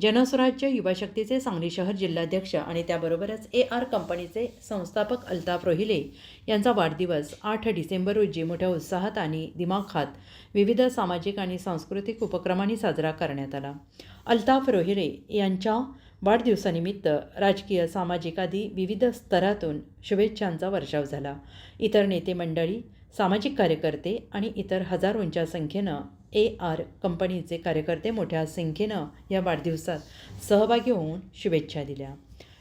जनस्वराज्य युवाशक्तीचे सांगली शहर जिल्हाध्यक्ष आणि त्याबरोबरच ए आर कंपनीचे संस्थापक अल्ताफ रोहिले यांचा वाढदिवस आठ डिसेंबर रोजी मोठ्या उत्साहात आणि दिमाखात विविध सामाजिक आणि सांस्कृतिक उपक्रमांनी साजरा करण्यात आला. अल्ताफ रोहिले यांच्या वाढदिवसानिमित्त राजकीय सामाजिक आदी विविध स्तरातून शुभेच्छांचा वर्षाव झाला. इतर नेते मंडळी सामाजिक कार्यकर्ते आणि इतर हजारोंच्या संख्येनं ए आर कंपनीचे कार्यकर्ते मोठ्या संख्येनं या वाढदिवसात सहभागी होऊन शुभेच्छा दिल्या.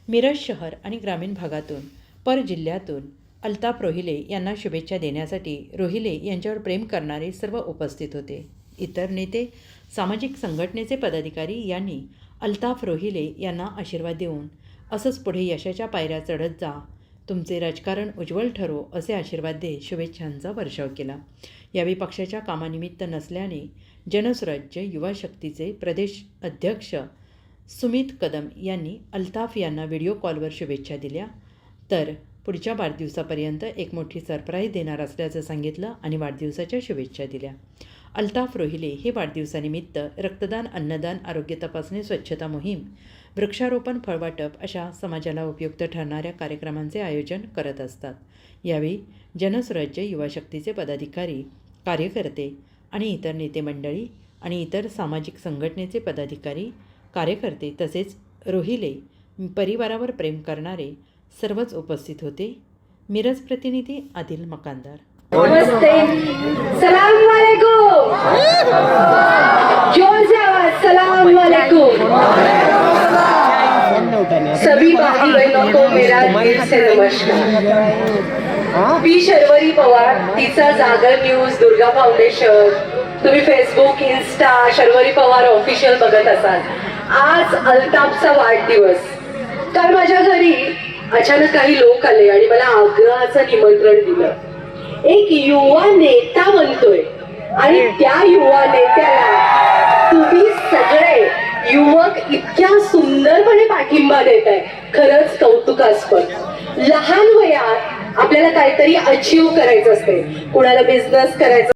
मिरज शहर आणि ग्रामीण भागातून पर जिल्ह्यातून अल्ताप रोहिले यांना शुभेच्छा देण्यासाठी रोहिले यांच्यावर प्रेम करणारे सर्व उपस्थित होते. इतर नेते सामाजिक संघटनेचे पदाधिकारी यांनी अल्ताफ रोहिले यांना आशीर्वाद देऊन असंच पुढे यशाच्या पायऱ्या चढत जा तुमचे राजकारण उज्ज्वल ठरो असे आशीर्वाद देत शुभेच्छांचा वर्षाव केला. यावेळी पक्षाच्या कामानिमित्त नसल्याने जनस्वराज्य युवा शक्तीचे प्रदेश अध्यक्ष सुमित कदम यांनी अल्ताफ यांना व्हिडिओ कॉलवर शुभेच्छा दिल्या. तर पुढच्या वाढदिवसापर्यंत एक मोठी सरप्राईज देणार असल्याचं सांगितलं आणि वाढदिवसाच्या शुभेच्छा दिल्या. अल्ताफ रोहिले हे वाढदिवसानिमित्त रक्तदान अन्नदान आरोग्य तपासणी स्वच्छता मोहीम वृक्षारोपण फळवाटप अशा समाजाला उपयुक्त ठरणाऱ्या कार्यक्रमांचे आयोजन करत असतात. यावेळी जनस्वराज्य युवा शक्तीचे पदाधिकारी कार्यकर्ते आणि इतर नेते मंडळी आणि इतर सामाजिक संघटनेचे पदाधिकारी कार्यकर्ते तसेच रोहिले परिवारावर प्रेम करणारे सर्वच उपस्थित होते. मिरज प्रतिनिधी आदिल मकानदार. नमस्ते. सलाम वालेकुम. जोर से आवाज सलाम वालेकुम सभी भाई बहनों को मेरा दिल से नमस्कार. पी शर्वरी पवार तिचा जागर न्यूज दुर्गा फाउंडेशन तुम्ही Facebook Insta Sharvari Pawar official बघत असाल. आज अल्ताफचा वाढदिवस. काल माझ्या घरी अचानक काही लोक आले आणि मला आग्रहाचं निमंत्रण दिलं एक युवा नेता म्हणतोय आणि त्या युवा नेत्याला तुम्ही सगळे युवक इतक्या सुंदरपणे पाठिंबा देत आहे खरंच कौतुकास्पद. लहान वयात आपल्याला काहीतरी अचीव करायचं असते कुणाला बिझनेस करायचं